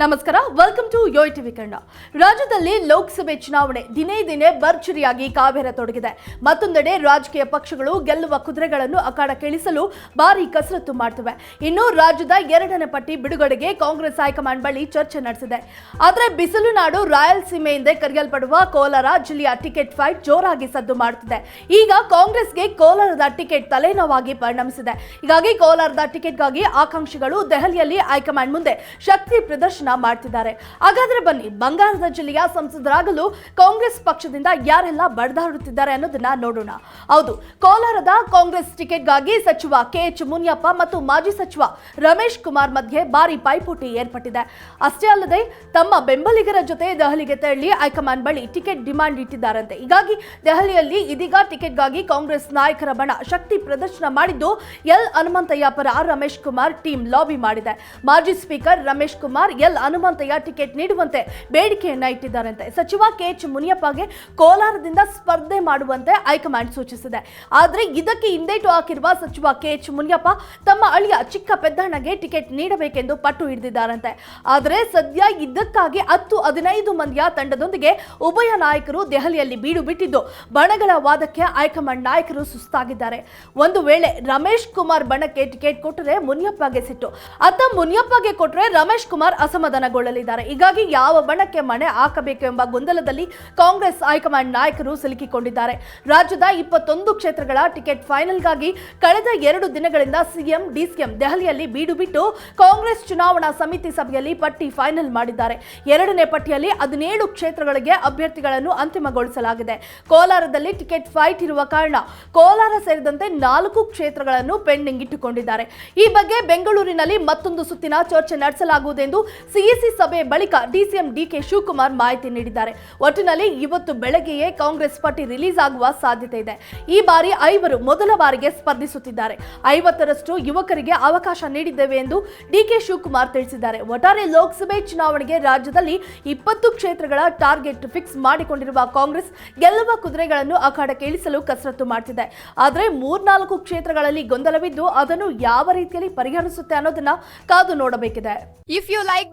ನಮಸ್ಕಾರ welcome to YOYO TV Kannada ರಾಜ್ಯದಲ್ಲಿ ಲೋಕಸಭೆ ಚುನಾವಣೆ ದಿನೇ ದಿನೇ ಭರ್ಜರಿಯಾಗಿ ಕಾವೇರತೊಡಗಿದೆ ಮತ್ತೊಂದೆಡೆ ರಾಜಕೀಯ ಪಕ್ಷಗಳು ಗೆಲ್ಲುವ ಕುದುರೆಗಳನ್ನು ಅಖಾಡಕ್ಕಿಳಿಸಲು ಭಾರಿ ಕಸರತ್ತು ಮಾಡ್ತವೆ. ಇನ್ನು ರಾಜ್ಯದ ಎರಡನೇ ಪಟ್ಟಿ ಬಿಡುಗಡೆಗೆ ಕಾಂಗ್ರೆಸ್ ಹೈಕಮಾಂಡ್ ಬಳಿ ಚರ್ಚೆ ನಡೆಸಿದೆ. ಆದರೆ ಬಿಸಿಲು ನಾಡು ರಾಯಲಸೀಮೆ ಎಂದೇ ಕರೆಯಲ್ಪಡುವ ಕೋಲಾರ ಜಿಲ್ಲೆಯ ಟಿಕೆಟ್ ಫೈಟ್ ಜೋರಾಗಿ ಸದ್ದು ಮಾಡುತ್ತಿದೆ ಈಗ ಕಾಂಗ್ರೆಸ್ಗೆ ಕೋಲಾರದ ಟಿಕೆಟ್ ತಲೆನೋವಾಗಿ ಪರಿಣಮಿಸಿದೆ. ಹೀಗಾಗಿ ಕೋಲಾರದ ಟಿಕೆಟ್ಗಾಗಿ ಆಕಾಂಕ್ಷಿಗಳು ದೆಹಲಿಯಲ್ಲಿ ಹೈಕಮಾಂಡ್ ಮುಂದೆ ಶಕ್ತಿ ಪ್ರದರ್ಶನ ಮಾಡ್ತಿದ್ದಾರೆ. ಹಾಗಾದ್ರೆ ಬನ್ನಿ, ಬಂಗಾರದ ಜಿಲ್ಲೆಯ ಸಂಸದರಾಗಲು ಕಾಂಗ್ರೆಸ್ ಪಕ್ಷದಿಂದ ಯಾರೆಲ್ಲ ಬಡದಾಡುತ್ತಿದ್ದಾರೆ ಅನ್ನೋದನ್ನ ನೋಡೋಣ. ಹೌದು, ಕೋಲಾರದ ಕಾಂಗ್ರೆಸ್ ಟಿಕೆಟ್ಗಾಗಿ ಸಚಿವ ಕೆ ಎಚ್ ಮುನಿಯಪ್ಪ ಮತ್ತು ಮಾಜಿ ಸಚಿವ ರಮೇಶ್ ಕುಮಾರ್ ಮಧ್ಯೆ ಭಾರಿ ಪೈಪೋಟಿ ಏರ್ಪಟ್ಟಿದೆ. ಅಷ್ಟೇ ಅಲ್ಲದೆ, ತಮ್ಮ ಬೆಂಬಲಿಗರ ಜೊತೆ ದೆಹಲಿಗೆ ತೆರಳಿ ಹೈಕಮಾಂಡ್ ಬಳಿ ಟಿಕೆಟ್ ಡಿಮಾಂಡ್ ಇಟ್ಟಿದ್ದಾರಂತೆ. ಹೀಗಾಗಿ ದೆಹಲಿಯಲ್ಲಿ ಇದೀಗ ಟಿಕೆಟ್ಗಾಗಿ ಕಾಂಗ್ರೆಸ್ ನಾಯಕರ ಬಣ ಶಕ್ತಿ ಪ್ರದರ್ಶನ ಮಾಡಿದ್ದು ಎಲ್ ಹನುಮಂತಯ್ಯ ಪರ ರಮೇಶ್ ಕುಮಾರ್ ಟೀಮ್ ಲಾಬಿ ಮಾಡಿದೆ. ಮಾಜಿ speaker Ramesh Kumar L Hanumanthaiah ticket ನೀಡುವಂತೆ ಬೇಡಿಕೆಯನ್ನ ಇಟ್ಟಿದ್ದಾರಂತೆ. ಸಚಿವ ಕೆ ಎಚ್ ಮುನಿಯಪ್ಪಗೆ ಕೋಲಾರದಿಂದ ಸ್ಪರ್ಧೆ ಮಾಡುವಂತೆ ಹೈಕಮಾಂಡ್ ಸೂಚಿಸಿದೆ. ಆದರೆ ಇದಕ್ಕೆ ಹಿಂದೇಟು ಹಾಕಿರುವ ಸಚಿವ ಕೆ ಎಚ್ ಮುನಿಯಪ್ಪ ತಮ್ಮ ಅಳಿಯ ಚಿಕ್ಕ ಪೆದ್ದಣ್ಣಗೆ ಟಿಕೆಟ್ ನೀಡಬೇಕೆಂದು ಪಟ್ಟು ಹಿಡಿದಿದ್ದಾರಂತೆ. ಆದರೆ ಸದ್ಯ ಇದಕ್ಕಾಗಿ ಹತ್ತು ಹದಿನೈದು ಮಂದಿಯ ತಂಡದೊಂದಿಗೆ ಉಭಯ ನಾಯಕರು ದೆಹಲಿಯಲ್ಲಿ ಬೀಡು ಬಿಟ್ಟಿದ್ದು, ಬಣಗಳ ವಾದಕ್ಕೆ ಹೈಕಮಾಂಡ್ ನಾಯಕರು ಸುಸ್ತಾಗಿದ್ದಾರೆ. ಒಂದು ವೇಳೆ ರಮೇಶ್ ಕುಮಾರ್ ಬಣಕ್ಕೆ ಟಿಕೆಟ್ ಕೊಟ್ಟರೆ ಮುನಿಯಪ್ಪಗೆ ಸಿಟ್ಟು. ಅತ್ತ ಮುನಿಯಪ್ಪಗೆ ಕೊಟ್ಟರೆ ರಮೇಶ್ ಕುಮಾರ್ ಅಸಮಾಧಾನಗೊಳ್ಳಲಿದ್ದಾರೆ ಹೀಗಾಗಿ ಯಾವ ಬಣಕ್ಕೆ ಮಣೆ ಹಾಕಬೇಕು ಎಂಬ ಗೊಂದಲದಲ್ಲಿ ಕಾಂಗ್ರೆಸ್ ಹೈಕಮಾಂಡ್ ನಾಯಕರು ಸಿಲುಕಿಕೊಂಡಿದ್ದಾರೆ. ರಾಜ್ಯದ ಇಪ್ಪತ್ತೊಂದು ಕ್ಷೇತ್ರಗಳ ಟಿಕೆಟ್ ಫೈನಲ್ಗಾಗಿ ಕಳೆದ ಎರಡು ದಿನಗಳಿಂದ ಸಿಎಂ, ಡಿಸಿಎಂ ದೆಹಲಿಯಲ್ಲಿ ಬೀಡು ಬಿಟ್ಟು ಕಾಂಗ್ರೆಸ್ ಚುನಾವಣಾ ಸಮಿತಿ ಸಭೆಯಲ್ಲಿ ಪಟ್ಟಿ ಫೈನಲ್ ಮಾಡಿದ್ದಾರೆ. ಎರಡನೇ ಪಟ್ಟಿಯಲ್ಲಿ ಹದಿನೇಳು ಕ್ಷೇತ್ರಗಳಿಗೆ ಅಭ್ಯರ್ಥಿಗಳನ್ನು ಅಂತಿಮಗೊಳಿಸಲಾಗಿದೆ. ಕೋಲಾರದಲ್ಲಿ ಟಿಕೆಟ್ ಫೈಟ್ ಇರುವ ಕಾರಣ ಕೋಲಾರ ಸೇರಿದಂತೆ ನಾಲ್ಕು ಕ್ಷೇತ್ರಗಳನ್ನು ಪೆಂಡಿಂಗ್ ಇಟ್ಟುಕೊಂಡಿದ್ದಾರೆ. ಈ ಬಗ್ಗೆ ಬೆಂಗಳೂರಿನಲ್ಲಿ ಮತ್ತೊಂದು ಸುತ್ತಿನ ಚರ್ಚೆ ನಡೆಸಲಾಗುವುದೆಂದು ಸಿಇಸಿ ಸಭೆ ಬಳಿಕ ಡಿಸಿಎಂ ಡಿಕೆ ಶಿವಕುಮಾರ್ ಮಾಹಿತಿ ನೀಡಿದ್ದಾರೆ. ಒಟ್ಟಿನಲ್ಲಿ ಇವತ್ತು ಬೆಳಗ್ಗೆಯೇ ಕಾಂಗ್ರೆಸ್ ಪಟ್ಟಿ ರಿಲೀಸ್ ಆಗುವ ಸಾಧ್ಯತೆ ಇದೆ. ಈ ಬಾರಿ ಐವರು ಮೊದಲ ಬಾರಿಗೆ ಸ್ಪರ್ಧಿಸುತ್ತಿದ್ದಾರೆ. ಐವತ್ತರಷ್ಟು ಯುವಕರಿಗೆ ಅವಕಾಶ ನೀಡಿದ್ದೇವೆ ಎಂದು ಡಿಕೆ ಶಿವಕುಮಾರ್ ತಿಳಿಸಿದ್ದಾರೆ. ಒಟ್ಟಾರೆ ಲೋಕಸಭೆ ಚುನಾವಣೆಗೆ ರಾಜ್ಯದಲ್ಲಿ ಇಪ್ಪತ್ತು ಕ್ಷೇತ್ರಗಳ ಟಾರ್ಗೆಟ್ ಫಿಕ್ಸ್ ಮಾಡಿಕೊಂಡಿರುವ ಕಾಂಗ್ರೆಸ್ ಗೆಲ್ಲುವ ಕುದುರೆಗಳನ್ನು ಅಖಾಡಕ್ಕೆ ಇಳಿಸಲು ಕಸರತ್ತು ಮಾಡ್ತಿದೆ. ಆದರೆ ಮೂರ್ನಾಲ್ಕು ಕ್ಷೇತ್ರಗಳಲ್ಲಿ ಗೊಂದಲವಿದ್ದು ಅದನ್ನು ಯಾವ ರೀತಿಯಲ್ಲಿ ಪರಿಹರಿಸುತ್ತೆ ಅನ್ನೋದನ್ನ ಕಾದು ನೋಡಬೇಕಿದೆ. If you like